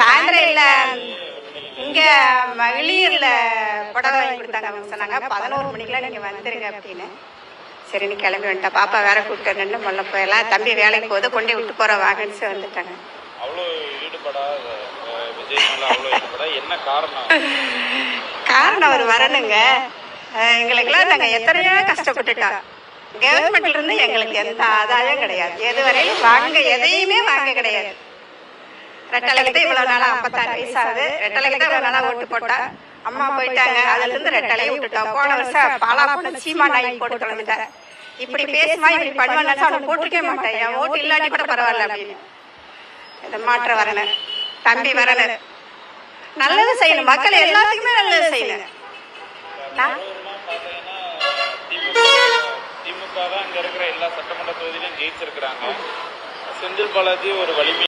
சாயந்தரம் இல்ல. இங்க மகளிர்ல புடவை வாங்கி கொடுத்தாங்க. அவங்க சொன்னாங்க பதினோரு மணிக்கெல்லாம் நீங்க வந்துருங்க அப்படின்னு. சரின்னு கிளம்பி வந்துட்டேன் பாப்பா வேற கூப்பிட்டு நின்று முல்ல போயெல்லாம் தம்பி வேலைக்கு போகுது கொண்டு விட்டு போற வாங்கன்னு வந்துட்டாங்க. காரணம்? அவர் வரணுங்க. எங்களுக்கெல்லாம் நாங்க எத்தனையோ கஷ்டப்பட்டுட்டோம் கவர்மெண்ட்ல இருந்து எங்களுக்கு எந்த ஆதாயம் கிடையாது. எது வரையிலும் வாங்க எதையுமே வாங்க கிடையாது. ரெட்டலைக்கு தான் இவ்வளவு நாளா ஐம்பத்தாறு வயசு ஆகுது. ரெட்டலைக்கு தான் இவ்வளவு நாளா ஓட்டு போட்டா? அம்மா போயிட்டாங்க அதுல இருந்து ரெட்டலையை விட்டுட்டோம். போன வருஷம் பாலா போன சீமா நாய் போட்டு கிளம்பிட்டார் இப்படி பேசுமா இப்படி பண்ணுவான்னு அவனை போட்டுக்கவே மாட்டேன். என் ஓட்டு இல்லாட்டி கூட பரவாயில்ல அப்படின்னு. இந்த மாற்றம் வரணும் தம்பி வரணும் நல்லது செய்யணும். மக்கள் எல்லாத்துக்குமே நல்லது செய்யணும். திமுக தான் இங்க இருக்கிற எல்லா சட்டமன்ற தொகுதியிலும் ஜெயிச்சிருக்கிறாங்க. செந்தில் பாலாஜி ஒரு வலிமை